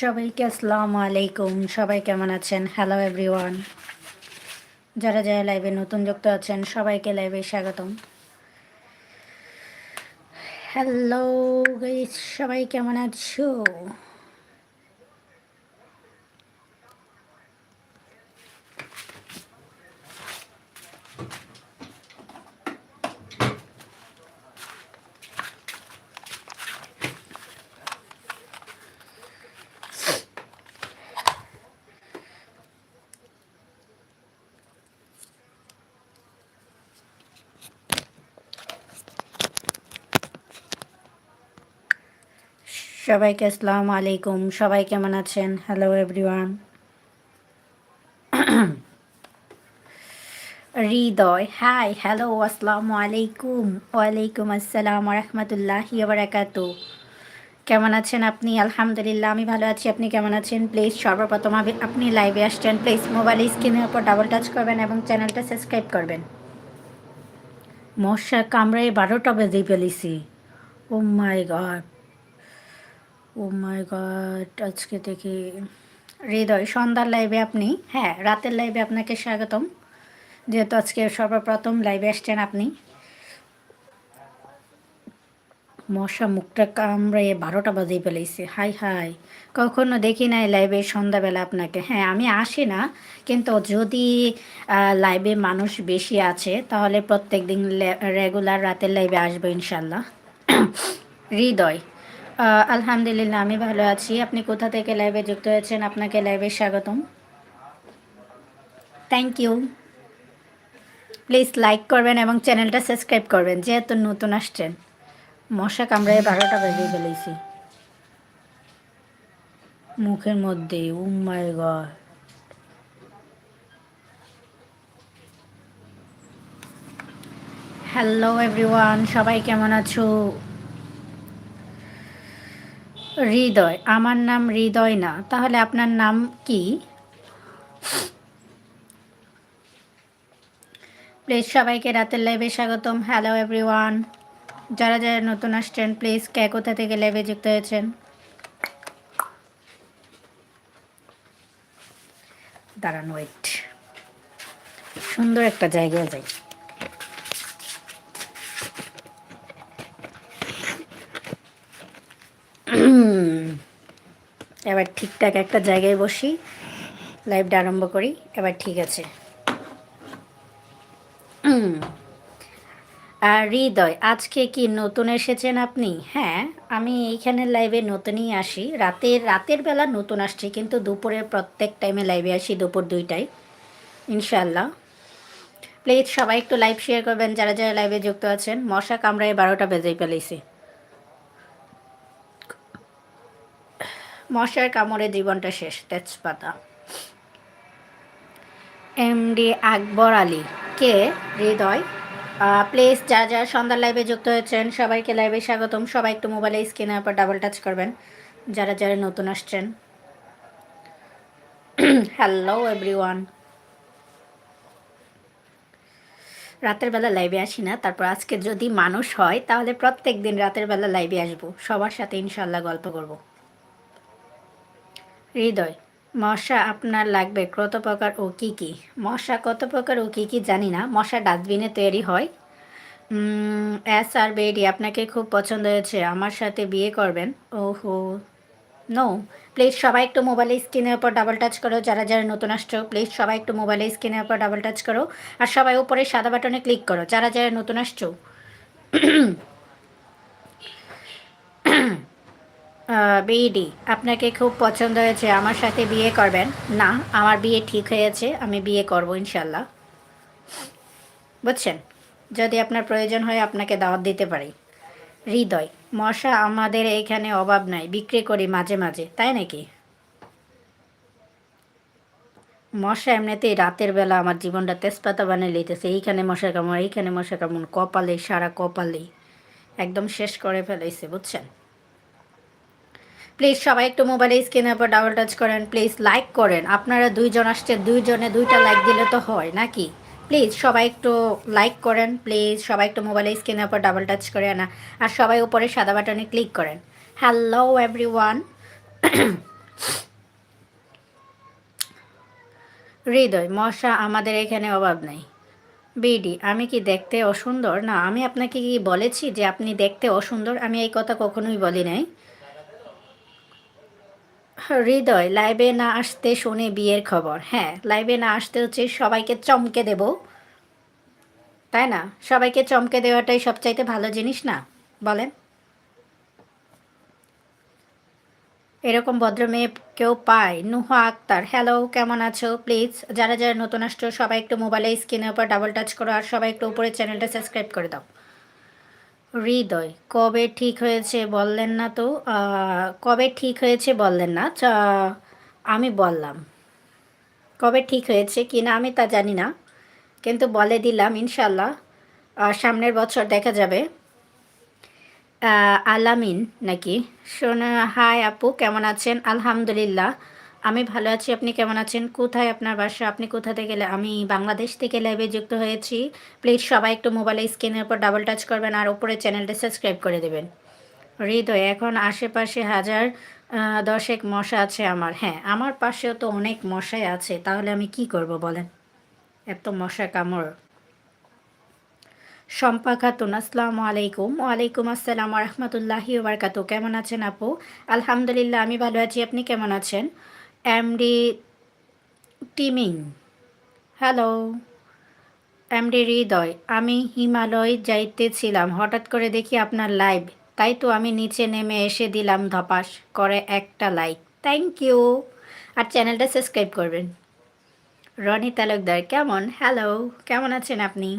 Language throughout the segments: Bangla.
সবাইকে আসসালাম আলাইকুম। সবাই কেমন আছেন? হ্যালো এভরিওয়ান যারা যারা লাইভে নতুন যুক্ত আছেন, সবাইকে লাইভে স্বাগতম। হ্যালো সবাই কেমন আছো? সবাইকে আসসালামু আলাইকুম। সবাই কেমন আছেন? Hello everyone Hridoy. Hi hello আসসালামু আলাইকুম। ওয়ালাইকুম আসসালাম রহমতুল্লাহ বারাকাতু কেমন আছেন আপনি? আলহামদুলিল্লাহ, আমি ভালো আছি। আপনি কেমন আছেন? প্লিজ সর্বপ্রথম আপনি লাইভে আসছেন। প্লিজ মোবাইল স্ক্রিনের উপর ডাবল টাচ করবেন এবং চ্যানেলটা সাবস্ক্রাইব করবেন। মশা কামড়ায় বারোটা বেজে ফেলেছি। ও my god O my god, আজকে থেকে হৃদয়, সন্ধ্যার লাইভে আপনি? হ্যাঁ রাতের লাইভে আপনাকে স্বাগতম। যেহেতু আজকে সর্বপ্রথম লাইভে আসছেন আপনি। মশা মুখটা কামড়ে বারোটা বাজে ফেলেছে। Hi hi. কখনো দেখি নাই লাইভে সন্ধ্যাবেলা আপনাকে। হ্যাঁ আমি আসি না, কিন্তু যদি লাইভে মানুষ বেশি আছে, তাহলে প্রত্যেক দিন রেগুলার রাতের লাইভে আসব ইনশাল্লাহ হৃদয় আলহামদুলিল্লাহ, আমি ভালো আছি। আপনি কোথা থেকে লাইভে যুক্ত হয়েছেন? আপনাকে লাইভে স্বাগতম। থ্যাংক ইউ প্লিজ লাইক করবেন এবং চ্যানেলটা সাবস্ক্রাইব করবেন, যেহেতু নতুন আসছেন। মশা কামড়ায় বারোটা বেজে ফেলেছি। মুখের মধ্যে উম্মাই গড হ্যালো এভরিওয়ান সবাই কেমন আছো? হৃদয়, আমার নাম হৃদয় না। তাহলে আপনার নাম কি? প্লিজ সবাইকে রাতের লাইভে স্বাগতম। হ্যালো এভরিওয়ান যারা যারা নতুন আসছেন প্লিজ কে কোথা থেকে লাইভে যুক্ত হয়েছেন? দাঁড়ান ওয়েট সুন্দর একটা জায়গায় যাই। এবার ঠিকঠাক একটা জায়গায় বসি লাইভটা আরম্ভ করি, এবার ঠিক আছে। আর হৃদয়, আজকে কি নতুন এসেছেন আপনি? হ্যাঁ আমি এইখানে লাইভে নতুনই আসি। রাতের রাতের বেলা নতুন আসছি, কিন্তু দুপুরের প্রত্যেক টাইমে লাইভে আসি, দুপুর দুইটায়। ইনশাল্লাহ প্লিজ সবাই একটু লাইভ শেয়ার করবেন, যারা যারা লাইভে যুক্ত আছেন। মশা কামড়ায় বারোটা বেজেই ফেলেছি। মশার কামড়ে জীবনটা শেষ, তেজপাতা। এমডি আকবর আলী, কে? হৃদয়। প্লিজ যারা যারা সন্ধ্যার লাইভে যুক্ত হয়েছেন, সবাইকে লাইভে স্বাগতম। সবাই একটু মোবাইলে স্ক্রিনের উপর ডাবল টাচ করবেন। যারা যারা নতুন আসছেন। হ্যালো এভরিওয়ান রাতের বেলা লাইভে আসি না, তারপর আজকে যদি মানুষ হয়, তাহলে প্রত্যেক দিন রাতের বেলা লাইভে আসব। সবার সাথে ইনশাল্লাহ গল্প করব। হৃদয়, মশা আপনার লাগবে কত প্রকার ও কী কী? মশা কত প্রকার ও কী কী জানি না, মশা ডাস্টবিনে তৈরি হয়। এস আর বেডি আপনাকে খুব পছন্দ হয়েছে, আমার সাথে বিয়ে করবেন। ও হো নো প্লিজ সবাই একটু মোবাইলে স্ক্রিনের উপর ডাবল টাচ করো, যারা যারা নতুন আসছো প্লিজ সবাই একটু মোবাইলে স্ক্রিনের উপর ডাবল টাচ করো। আর সবাই উপরে সাদা বাটনে ক্লিক করো, যারা যারা নতুন আসছো। বিডি আপনাকে খুব পছন্দ হয়েছে, আমার সাথে বিয়ে করবেন। না, আমার বিয়ে ঠিক হয়েছে, আমি বিয়ে করব, ইনশাল্লাহ। বুঝছেন? যদি আপনার প্রয়োজন হয়, আপনাকে দাওয়াত দিতে পারি। হৃদয়, মশা আমাদের এইখানে অভাব নাই, বিক্রি করি মাঝে মাঝে, তাই নাকি? মশা এমনিতেই রাতের বেলা আমার জীবনটা তেজপাতা বানিয়ে লইতেছে, এইখানে মশা কামড় এইখানে মশা কামড় কপালে, সারা কপালে একদম শেষ করে ফেলাইছে, বুঝছেন? প্লিজ সবাই একটু মোবাইলে স্ক্রিনের উপর ডাবল টাচ করেন, প্লিজ লাইক করেন। আপনারা দুইজন আসছে, দুইজনে দুইটা লাইক দিলে তো হয়, নাকি? প্লিজ সবাই একটু লাইক করেন, প্লিজ সবাই একটু মোবাইলে স্ক্রিনের উপর ডাবল টাচ করে আনা। আর সবাই উপরে সাদা বাটনে ক্লিক করেন। হ্যালো এভরি ওয়ান হৃদয়, মশা, আমাদের এখানে অভাব নেই। বিডি, আমি কি দেখতে অসুন্দর? না, আমি আপনাকে কি বলেছি যে আপনি দেখতে অসুন্দর? আমি এই কথা কখনোই বলি নাই। হৃদয় লাইভে না আসতে শুনে বিয়ের খবর। হ্যাঁ লাইভে না আসতে হচ্ছে সবাইকে চমকে দেব। তাই না? সবাইকে চমকে দেওয়াটাই সবচাইতে ভালো জিনিস না? বলেন। এরকম ভদ্র মেয়ে কেউ পায়? নুহা আক্তার, হ্যালো, কেমন আছো? প্লিজ, যারা যারা নতুন আসছো, সবাই একটু মোবাইলে স্ক্রিনের উপর ডাবল টাচ করো আর সবাই একটু উপরে চ্যানেলটা সাবস্ক্রাইব করে দাও। হৃদয়, কবে ঠিক হয়েছে বললেন না তো? কবে ঠিক হয়েছে বললেন না? আমি বললাম। কবে ঠিক হয়েছে কি না আমি তা জানি না, কিন্তু বলে দিলাম ইনশাল্লাহ সামনের বছর দেখা যাবে। আলামিন নাকি? শোনা, হাই আপু, কেমন আছেন? আলহামদুলিল্লাহ। আমি ভালো আছি, আপনি কেমন আছেন? কোথায় আপনার বাসা? আপনি কোথা থেকে আমি বাংলাদেশ থেকে লাইভে যুক্ত হয়েছি। প্লিজ সবাই একটু মোবাইলে স্ক্রিনের উপর ডাবল টাচ করবেন আর উপরে চ্যানেলটা সাবস্ক্রাইব করে দেবেন। হৃদয়, এখন আশেপাশে হাজার দশেক মশা আছে আমার। হ্যাঁ আমার পাশেও তো অনেক মশাই আছে। তাহলে আমি কি করব বলেন? এত মশা কামড়। শম্পা খাতুন আসসালামু আলাইকুম। ওয়ালাইকুম আসসালাম রহমতুল্লাহি ওবরকাতু কেমন আছেন আপু? আলহামদুলিল্লাহ, আমি ভালো আছি। আপনি কেমন আছেন? এমডি টিমিং হ্যালো এমডি হৃদয় আমি হিমালয় যাইতেছিলাম, হঠাৎ করে দেখি আপনার লাইভ তাই তো আমি নিচে নেমে এসে দিলাম ধপাস করে একটা লাইক থ্যাংক ইউ আর চ্যানেলটা সাবস্ক্রাইব করবেন। রনি তালুকদার, কেমন? হ্যালো কেমন আছেন আপনি?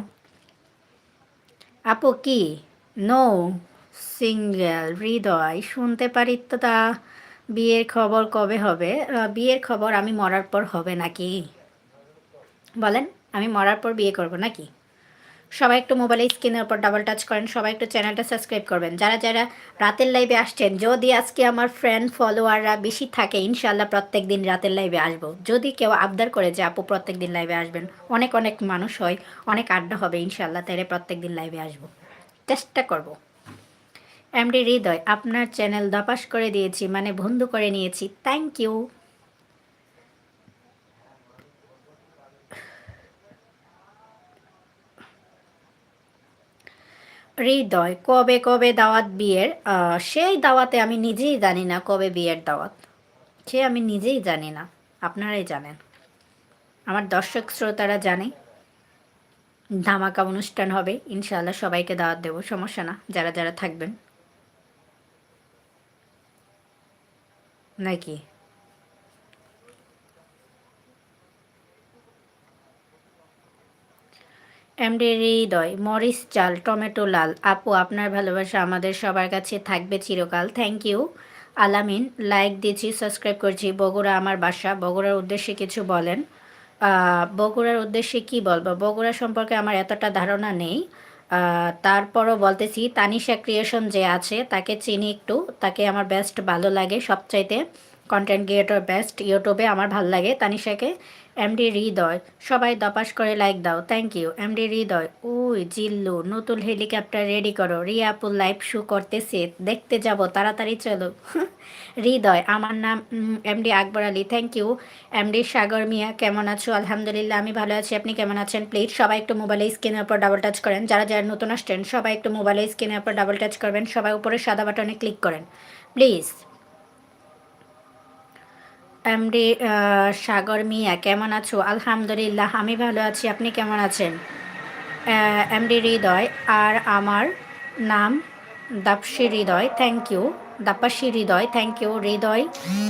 আপু কি? নো সিঙ্গেল হৃদয় শুনতে পারি তো তা বিয়ের খবর কবে হবে? বিয়ের খবর আমি মরার পর হবে নাকি? বলেন, আমি মরার পর বিয়ে করব নাকি? সবাই একটু মোবাইলে স্ক্রিনের উপর ডাবল টাচ করেন, সবাই একটু চ্যানেলটা সাবস্ক্রাইব করবেন। যারা যারা রাতের লাইভে আসছেন, যদি আজকে আমার ফ্রেন্ড ফলোয়াররা বেশি থাকে ইনশাল্লাহ প্রত্যেক দিন রাতের লাইভে আসব। যদি কেউ আবদার করে যে, আপু, প্রত্যেক দিন লাইভে আসবেন। অনেক অনেক মানুষ হয়, অনেক আড্ডা হবে ইনশাল্লাহ তাইলে প্রত্যেক দিন লাইভে আসব। চেষ্টা করব। এমডি হৃদয়, আপনার চ্যানেল দপাস করে দিয়েছি মানে বন্ধু করে নিয়েছি। থ্যাংক ইউ হৃদয়, কবে কবে দাওয়াত বিয়ের? সেই দাওয়াতে আমি নিজেই জানি না কবে বিয়ের দাওয়াত। সে আমি নিজেই জানি না, আপনারাই জানেন। আমার দর্শক শ্রোতারা জানে। ধামাকা অনুষ্ঠান হবে, ইনশাআল্লাহ সবাইকে দাওয়াত দেবো, সমস্যা না, যারা যারা থাকবেন। নাকি? এমডি হৃদয় মরিচ চাল, টমেটো লাল। আপু, আপনার ভালোবাসা আমাদের সবার কাছে থাকবে চিরকাল। থ্যাংক ইউ আলামিন লাইক দিয়েছি সাবস্ক্রাইব করছি। বগুড়া আমার বাসা। বগুড়ার উদ্দেশ্যে কিছু বলেন। বগুড়ার উদ্দেশ্যে কি বলব? বগুড়া সম্পর্কে আমার এতটা ধারণা নেই। তারপরও বলতেছি, তানিশা ক্রিয়েশন যে আছে, তাকে চিনি একটু। তাকে আমার বেস্ট ভালো লাগে। সবচাইতে কন্টেন্ট ক্রিয়েটর বেস্ট ইউটিউবে আমার ভালো লাগে তানিশাকে। এমডি হৃদয়, সবাই দপাস করে লাইক দাও থ্যাংক ইউ এমডি হৃদয়, উই জিল্লু, নতুন হেলিকপ্টার রেডি করো রিয়াপুল লাইভ শু করতেছে, দেখতে যাব, তাড়াতাড়ি চলো। হৃদয়, আমার নাম MD Akbar Ali thank you MD Sagor Mia, কেমন আছো? আলহামদুলিল্লাহ, আমি ভালো আছি, আপনি কেমন আছেন? প্লিজ সবাই একটু মোবাইলে স্ক্রিনের উপর ডাবল টাচ করেন, যারা যারা নতুন আসছেন, সবাই একটু মোবাইলে স্ক্রিনের উপর ডাবল টাচ করবেন, সবাই উপরে সাদা বাটনে ক্লিক করেন। প্লিজ এমডি সাগর মিয়া, কেমন আছো? আলহামদুলিল্লাহ, আমি ভালো আছি। আপনি কেমন আছেন? এমডি হৃদয় আর আমার নাম দাপসি হৃদয়। থ্যাংক ইউ দাপাসি হৃদয়। Thank you Hridoy.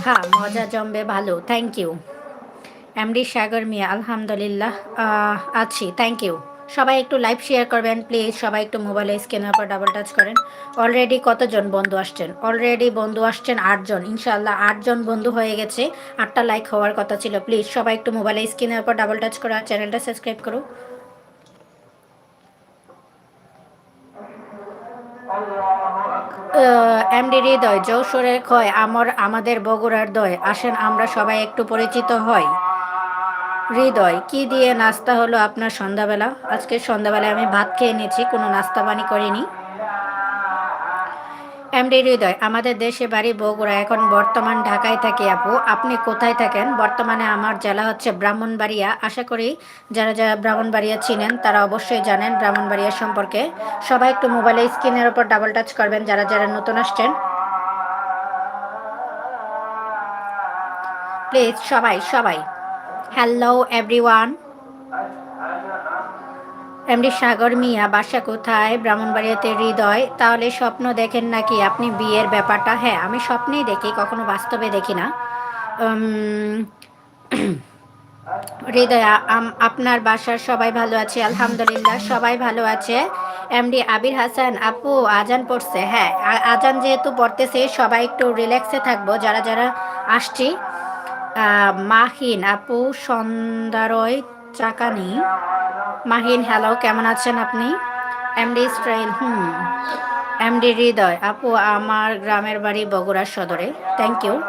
হ্যাঁ মজা জমবে ভালো। Thank you MD Sagor Mia, আলহামদুলিল্লাহ আছি। থ্যাংক ইউ সবাই একটু লাইভ শেয়ার করবেন প্লিজ সবাই একটু মোবাইলে স্ক্যানের উপর ডাবল টাচ করেন। অলরেডি কতজন বন্ধু আসছেন? অলরেডি বন্ধু আসছেন আটজন। ইনশাল্লাহ আটজন বন্ধু হয়ে গেছে। আটটা লাইক হওয়ার কথা ছিল। প্লিজ সবাই একটু মোবাইলে স্ক্রিনের উপর ডাবল টাচ করো চ্যানেলটা সাবস্ক্রাইব করো। এমডি হৃদয় যৌসরের ক্ষয় আমার, আমাদের বগুড়ার দয়। আসেন, আমরা সবাই একটু পরিচিত হই। হৃদয়, কি দিয়ে নাস্তা হলো আপনার সন্ধ্যাবেলা? আজকে সন্ধ্যাবেলায় আমি ভাত খেয়ে নিয়েছি, কোনো নাস্তা পানি করিনি। এমডি হৃদয়, আমাদের দেশে বাড়ি বগুড়া, এখন বর্তমান ঢাকায় থাকি আপু। আপনি কোথায় থাকেন? বর্তমানে আমার জেলা হচ্ছে ব্রাহ্মণবাড়িয়া। আশা করি যারা যারা ব্রাহ্মণবাড়িয়া চিনেন, তারা অবশ্যই জানেন ব্রাহ্মণবাড়িয়া সম্পর্কে। সবাই একটু মোবাইলে স্ক্রিনের উপর ডাবল টাচ করবেন, যারা যারা নতুন আসছেন। প্লিজ, সবাই সবাই। Hello everyone MD Sagor Mia বাসা কোথায় ব্রাহ্মণবাড়িয়াতে হৃদয় তাহলে স্বপ্ন দেখেন নাকি আপনি বিয়ের ব্যাপারটা? হ্যাঁ আমি স্বপ্নেই দেখি, কখনো বাস্তবে দেখি না। হৃদয় আপনার বাসার সবাই ভালো আছে? আলহামদুলিল্লাহ, সবাই ভালো আছে। এমডি আবির হাসান, আপু, আজান পড়ছে। হ্যাঁ আজান যেহেতু পড়তেছে, সবাই একটু রিল্যাক্সে থাকব। যারা যারা আসছি মাহিন, আপু, সন্ধ্যারয়, চাকানি। মাহিন হ্যালো কেমন আছেন আপনি? এমডি স্ট্রেন হুম। এমডি হৃদয়, আপু, আমার গ্রামের বাড়ি বগুড়া সদরে। থ্যাংক ইউ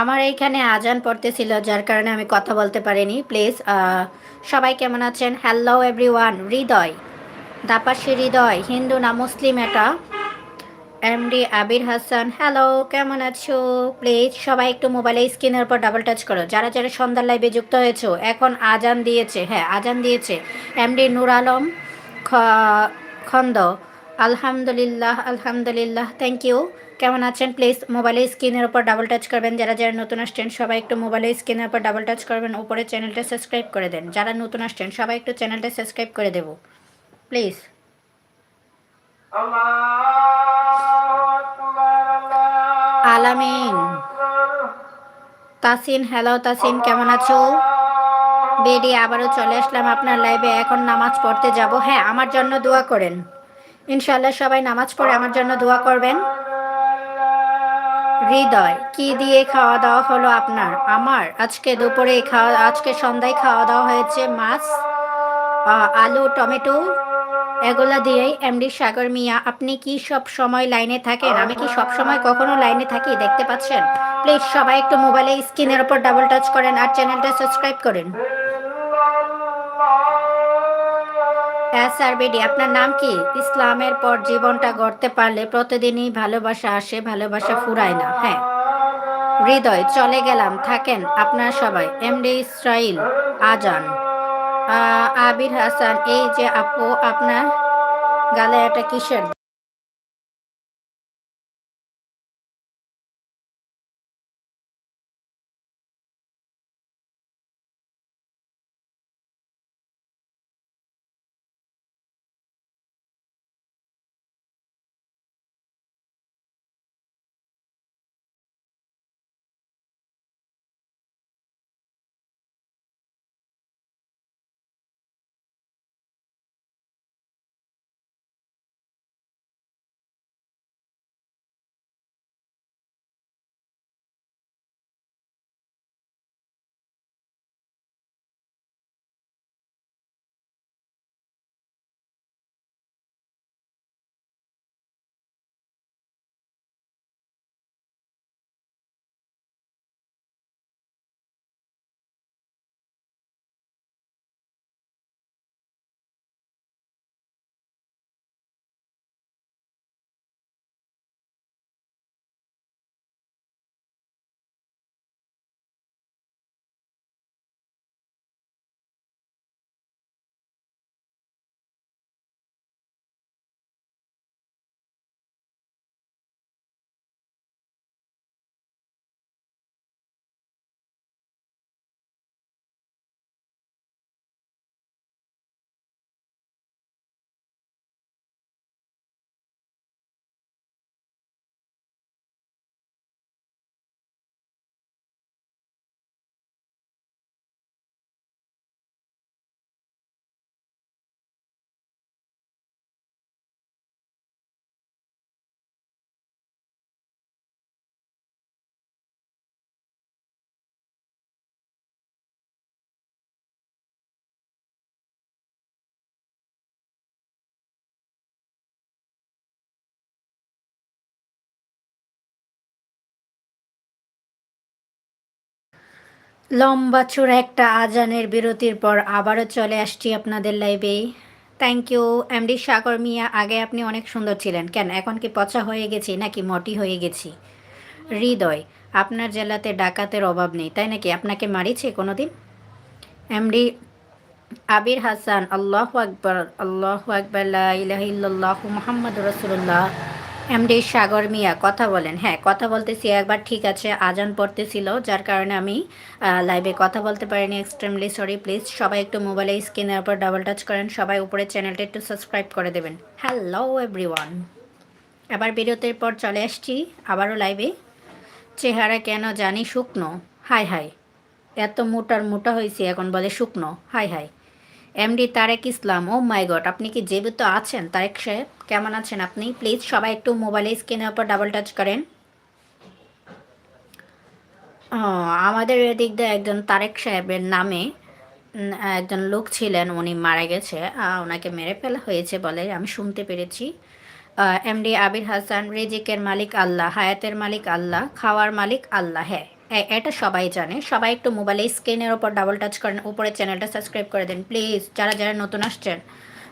আমার এইখানে আজান পড়তেছিল, যার কারণে আমি কথা বলতে পারিনি। প্লিজ সবাই কেমন আছেন? Hello everyone Hridoy. দাপাশি হৃদয়, হিন্দু না মুসলিম এটা? এমডি আবির হাসান হ্যালো কেমন আছো? প্লিজ সবাই একটু মোবাইলে স্ক্রিনের উপর ডাবল টাচ করো। যারা যারা সন্ধ্যার লাইভে যুক্ত হয়েছো, এখন আজান দিয়েছে। হ্যাঁ আজান দিয়েছে। এমডি নুর আলম খন্দ। আলহামদুলিল্লাহ আলহামদুলিল্লাহ থ্যাংক ইউ কেমন আছেন? প্লিজ মোবাইলের স্ক্রিনের উপর ডাবল টাচ করবেন। যারা যারা নতুন আসছেন, সবাই একটু মোবাইলের স্ক্রিনের উপর ডাবল টাচ করবেন। উপরে চ্যানেলটা সাবস্ক্রাইব করে দেন। যারা নতুন আসছেন, সবাই একটু চ্যানেলটা সাবস্ক্রাইব করে দেব। প্লিজ আলামিন। তাসিন হ্যালো তাসিন, কেমন আছো? বেরিয়ে আবারও চলে আসলাম আপনার লাইভে এখন নামাজ পড়তে যাব। হ্যাঁ আমার জন্য দোয়া করেন। ইনশাল্লাহ সবাই নামাজ পড়ে আমার জন্য দোয়া করবেন। হৃদয়, কি দিয়ে খাওয়া দাওয়া হলো আপনার? আমার? আজকে দুপুরে খাওয়া, আজকে সন্ধ্যায় খাওয়া দাওয়া হয়েছে মাছ আলু, টমেটো, এগুলা দিয়েই এমডি সাগর মিয়া। আপনি কি সব সময় লাইনে থাকেন? আমি কি সব সময় কখনো লাইনে থাকি? দেখতে পাচ্ছেন? প্লিজ সবাই একটু মোবাইলে স্ক্রিনের ওপর ডাবল টাচ করেন আর চ্যানেলটা সাবস্ক্রাইব করেন। এস আর বিডি আপনার নাম কি? ইসলামের পর জীবনটা গড়তে পারলে প্রতিদিনই ভালোবাসা আসে, ভালোবাসা ফুরায় না। হ্যাঁ। হৃদয়, চলে গেলাম, থাকেন আপনার সবাই। এমডি ইসরাইল, আজান। আবির হাসান, এই যে আপু, আপনার গালে একটা কিসের? লম্বা চূড়া একটা আজানের বিরতির পর আবারও চলে আসছি আপনাদের লাইভে thank you MD Sagor Mia. আগে আপনি অনেক সুন্দর ছিলেন। কেন, এখন কি পচা হয়ে গেছি নাকি মটি হয়ে গেছি? হৃদয়, আপনার জেলাতে ডাকাতের অভাব নেই, তাই নাকি? আপনাকে মারিছে কোনো দিন এমডি আবির হাসান, আল্লাহ আকবর আল্লাহ আকবর মোহাম্মদ রসুল্লাহ এমডি সাগর মিয়া, কথা বলেন। হ্যাঁ কথা বলতেছি, একবার ঠিক আছে, আজান পড়তেছিল, যার কারণে আমি লাইভে কথা বলতে পারিনি এক্সট্রিমলি সরি প্লিজ সবাই একটু মোবাইলে স্ক্রিনের উপর ডাবল টাচ করেন, সবাই উপরে চ্যানেলটা একটু সাবস্ক্রাইব করে দেবেন। হ্যালো এভরিওয়ান এবার বিরতির পর চলে আসছি, আবারও লাইভে চেহারা কেন জানি শুকনো। Hi hi. এত মোটার মোটা হয়েছি এখন বলে শুকনো। Hi hi. MD Tarek Islam oh my god আপনি কি জীবিত আছেন? তারেক সাহেব, কেমন আছেন আপনি? প্লিজ সবাই একটু মোবাইলে স্ক্রিনের উপর ডাবল টাচ করেন। আমাদের এদিক দিয়ে একজন তারেক সাহেবের নামে একজন লোক ছিলেন, উনি মারা গেছে। ওনাকে মেরে ফেলা হয়েছে বলে আমি শুনতে পেরেছি। এমডি আবির হাসান, রেজিকের মালিক আল্লাহ, হায়াতের মালিক আল্লাহ, খাওয়ার মালিক আল্লাহ হ্যাঁ। এটা সবাই জানে। সবাই একটু মোবাইলে স্ক্রিনের ওপর ডাবল টাচ করেন, উপরে চ্যানেলটা সাবস্ক্রাইব করে দেন। প্লিজ যারা যারা নতুন আসছেন,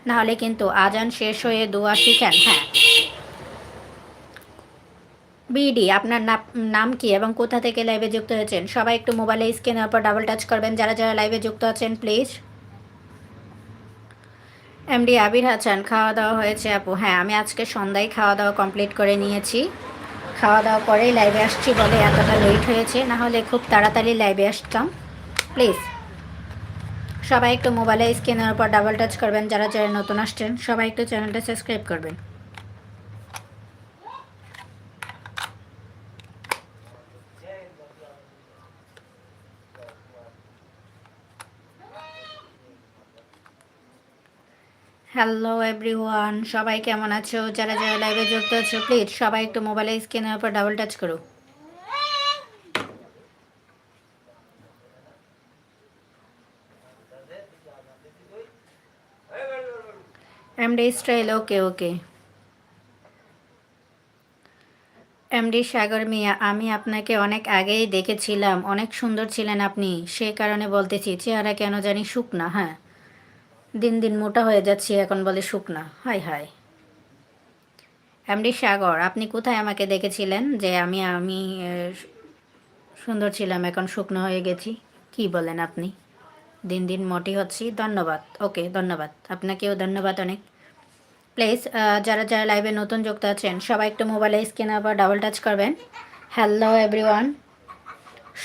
নাহলে কিন্তু আজান শেষ হয়ে দোয়া শিখেন হ্যাঁ। বিডি আপনার নাম কি এবং কোথা থেকে লাইভে যুক্ত হয়েছেন? সবাই একটু মোবাইলে স্ক্রিনের ওপর ডাবল টাচ করবেন। যারা যারা লাইভে যুক্ত আছেন প্লিজ এমডি আবির হাসান, খাওয়া দাওয়া হয়েছে আপু। হ্যাঁ আমি আজকে সন্ধ্যায় খাওয়া দাওয়া কমপ্লিট করে নিয়েছি। খাওয়া দাওয়া করেই লাইভে আসছি বলে এতটা লেট হয়েছে, না হলে খুব তাড়াতাড়ি লাইভে আসতাম। প্লিজ সবাই একটু মোবাইলে স্ক্রিনের উপর ডাবল টাচ করবেন, যারা যারা নতুন আসছেন, সবাই একটু চ্যানেলটা সাবস্ক্রাইব করবেন। হ্যালো এভরিওয়ান সবাই কেমন আছো? যারা যারা লাইভে যুক্ত আছো প্লিজ সবাই একটু মোবাইলে স্ক্রিনের উপর ডাবল টাচ করো। MD style okay okay MD Sagor Mia আমি আপনাকে অনেক আগেই দেখেছিলাম। অনেক সুন্দর ছিলেন আপনি। সে কারণে বলতেছি, চেহারা কেন জানি শুকনা হ্যাঁ। দিন দিন মোটা হয়ে যাচ্ছি, এখন বলে শুকনা। হাই হায় এমডি সাগর, আপনি কোথায় আমাকে দেখেছিলেন যে আমি আমি সুন্দর ছিলাম, এখন শুকনো হয়ে গেছি? কি বলেন আপনি? দিন দিন মোটি হচ্ছি, ধন্যবাদ। ওকে, ধন্যবাদ। আপনাকেও ধন্যবাদ অনেক। প্লিজ যারা যারা লাইভে নতুন যুক্ত আছেন, সবাই একটু মোবাইলে স্ক্রিনে আবার ডাবল টাচ করবেন। Hello, everyone.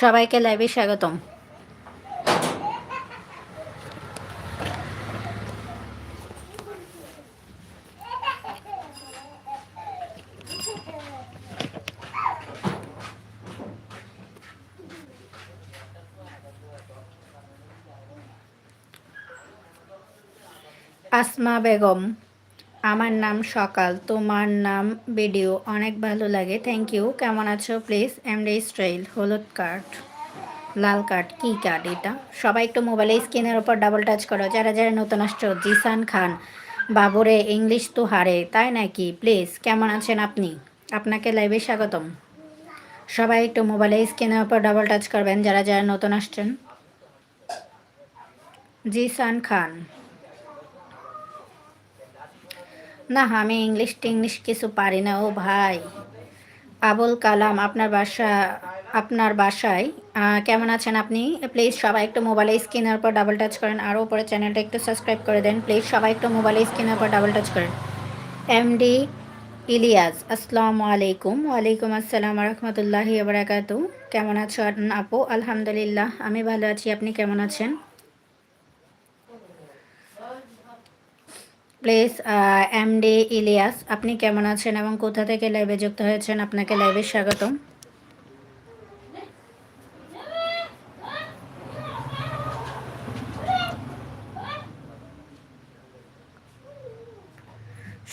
সবাইকে লাইভে স্বাগতম। আসমা বেগম, আমার নাম সকাল, তোমার নাম ভিডিও, অনেক ভালো লাগে থ্যাংক ইউ কেমন আছো? প্লিজ এমডি স্টাইল হলুদ কার্ড, লাল কার্ড, কী কার্ড এটা? সবাই একটু মোবাইলে স্ক্রিনের ওপর ডাবল টাচ করো, যারা যারা নতুন আসছো, জিসান খান, বাবুরে ইংলিশ তো হারে, তাই নাকি? প্লিজ কেমন আছেন আপনি? আপনাকে লাইভে স্বাগতম। সবাই একটু মোবাইলে স্ক্রিনের ওপর ডাবল টাচ করবেন, যারা যারা নতুন আসছেন। জিসান খান না, আমি ইংলিশ টিংলিশ কিছু পারি না, ও ভাই। আবুল কালাম, আপনার বাসা, আপনার বাসায় কেমন আছেন আপনি? প্লিজ সবাই একটু মোবাইলে স্ক্রিনের উপর ডাবল টাচ করেন আরও উপরে চ্যানেলটা একটু সাবস্ক্রাইব করে দেন। প্লিজ সবাই একটু মোবাইলে স্ক্রিনের উপর ডাবল টাচ করেন। এমডি ইলিয়াস, আসসালামু আলাইকুম। ওয়ালাইকুম আসসালাম রহমতুল্লাহি বারাকাত কেমন আছো আপু? আলহামদুলিল্লাহ, আমি ভালো আছি। আপনি কেমন আছেন? প্লিজ এমডি ইলিয়াস, আপনি কেমন আছেন এবং কোথা থেকে লাইভে যুক্ত হয়েছেন? আপনাকে লাইভে স্বাগতম।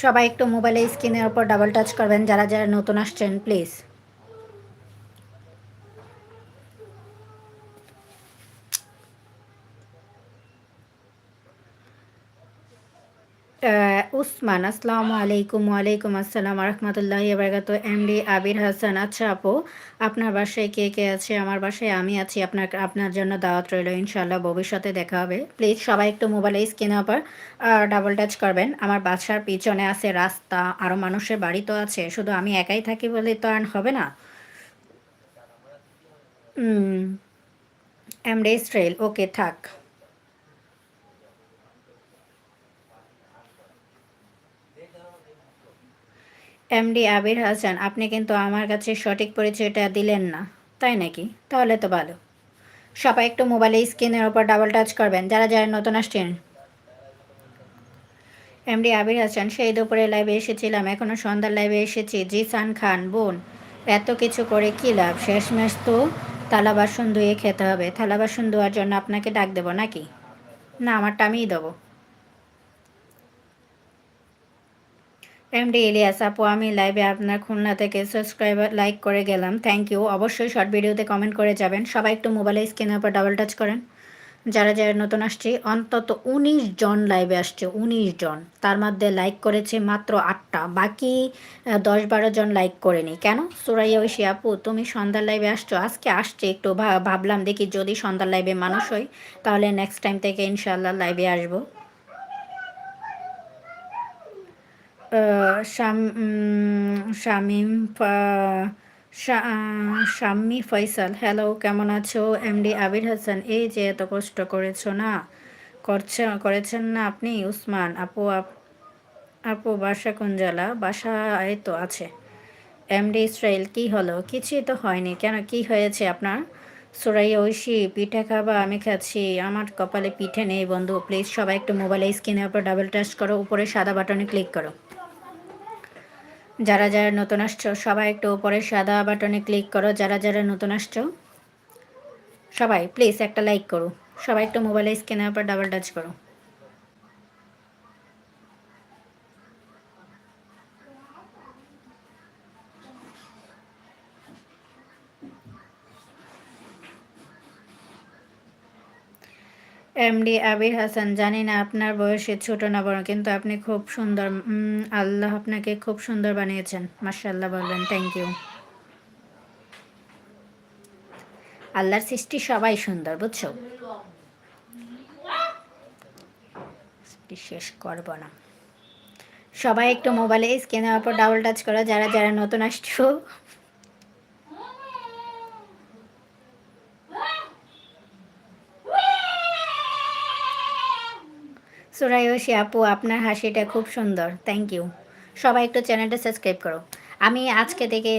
সবাই একটু মোবাইলে স্ক্রিনের উপর ডাবল টাচ করবেন, যারা যারা নতুন আসছেন প্লিজ উসমান আসসালামু আলাইকুম, ওয়ালাইকুম আসসালাম রহমতুল্লাহ বারকাত এমডি আবির হাসান আচ্ছা আপু, আপনার বাসায় কে কে আছে? আমার বাসায় আমি আছি, আপনার আপনার জন্য দাওয়াত রইল ইনশাল্লাহ ভবিষ্যতে দেখা হবে। প্লিজ সবাই একটু মোবাইলে স্ক্রিনের উপর ডাবল টাচ করবেন। আমার বাসার পিছনে আছে রাস্তা আরও মানুষের বাড়ি তো আছে, শুধু আমি একাই থাকি বলে তো আর হবে না। এমডি স্ট্রেল ওকে থাক। এমডি আবির হাসান, আপনি কিন্তু আমার কাছে সঠিক পরিচয়টা দিলেন না, তাই নাকি? তাহলে তো ভালো। সবাই একটু মোবাইলে স্ক্রিনের ওপর ডাবল টাচ করবেন, যারা যারা নতুন আসছেন। এমডি আবির হাসান, সেই দুপুরে লাইভে এসেছিলাম এখনও সন্ধ্যার লাইভে এসেছি। জিসান খান, বোন, এত কিছু করে কী লাভ? শেষমেশ তো থালা বাসন ধুয়ে খেতে হবে। থালা বাসন ধোয়ার জন্য আপনাকে ডাক দেবো নাকি? না, আমারটা আমিই দেবো। এমডি ইলিয়াস আপু, আমি লাইভে আপনার খুলনা থেকে সাবস্ক্রাইবার লাইক করে গেলাম। থ্যাংক ইউ অবশ্যই শর্ট ভিডিওতে কমেন্ট করে যাবেন। সবাই একটু মোবাইলে স্ক্রিনের উপর ডাবল টাচ করেন। যারা যারা নতুন আসছে, অন্তত উনিশ জন লাইভে আসছে, উনিশ জন। তার মধ্যে লাইক করেছে মাত্র আটটা। বাকি দশ বারো জন লাইক করেনি। কেন? সুরাইয়া ঐশী, আপু, তুমি সন্ধ্যার লাইভে আসছো? আজকে আসছে একটু ভাবলাম দেখি যদি সন্ধ্যার লাইভে মানুষ হই তাহলে নেক্সট টাইম থেকে ইনশাল্লাহ লাইভে আসব। শামীম শাম্মী ফয়সাল। হ্যালো, কেমন আছো? এমডি আবির হাসান। এই যে, এত কষ্ট করেছ না? করছে, করেছেন না আপনি? উসমান, আপু, আপ- বাসা কোন জেলা? বাসা এই তো আছে। এমডি ইসরায়েল কি হলো? কিছুই তো হয়নি। কেন, কি হয়েছে আপনার? সুরাইয়া ঐশী, পিঠে খাবা, আমি খাচ্ছি। আমার কপালে পিঠে নেই, বন্ধু। প্লিজ সবাই একটু মোবাইলে স্ক্রিনের উপর ডাবল টাচ করো, উপরে সাদা বাটনে ক্লিক করো। যারা যারা নতুন আসছো, সবাই একটু উপরে সাদা বাটনে ক্লিক করো, যারা যারা নতুন আসছো, সবাই প্লিজ একটা লাইক করো, সবাই একটু মোবাইলে স্ক্যানের উপর ডাবল টাচ করো। এমডি আবির হাসান জানি না আপনার বয়সে ছোট না বড়, কিন্তু আপনি খুব সুন্দর। আল্লাহ আপনাকে খুব সুন্দর বানিয়েছেন। মার্শাল্লাহ বলবেন থ্যাংক ইউ আল্লাহর সৃষ্টি সবাই সুন্দর, বুঝছ? শেষ করব না। সবাই একটু মোবাইলে স্ক্রিনের উপর ডাবল টাচ করো, যারা যারা নতুন আসছো। সুরাইশি আপু, আপনার হাসিটা খুব সুন্দর। থ্যাংক ইউ সবাই একটু চ্যানেলটা সাবস্ক্রাইব করো। আমি আজকে থেকে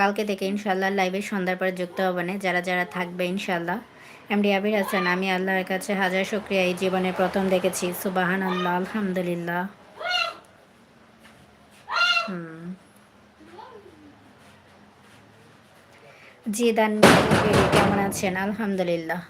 কালকে থেকে ইনশাল্লাহ লাইভে সন্ধ্যার পরে যুক্ত হব না। যারা যারা থাকবে ইনশাল্লাহ এমডি আবির হাসান আমি আল্লাহর কাছে হাজার শুক্রিয়া এই জীবনে প্রথম দেখেছি। সুবাহান আল্লাহ আলহামদুলিল্লাহ। হুম। জি দান কেমন আছেন? আলহামদুলিল্লাহ।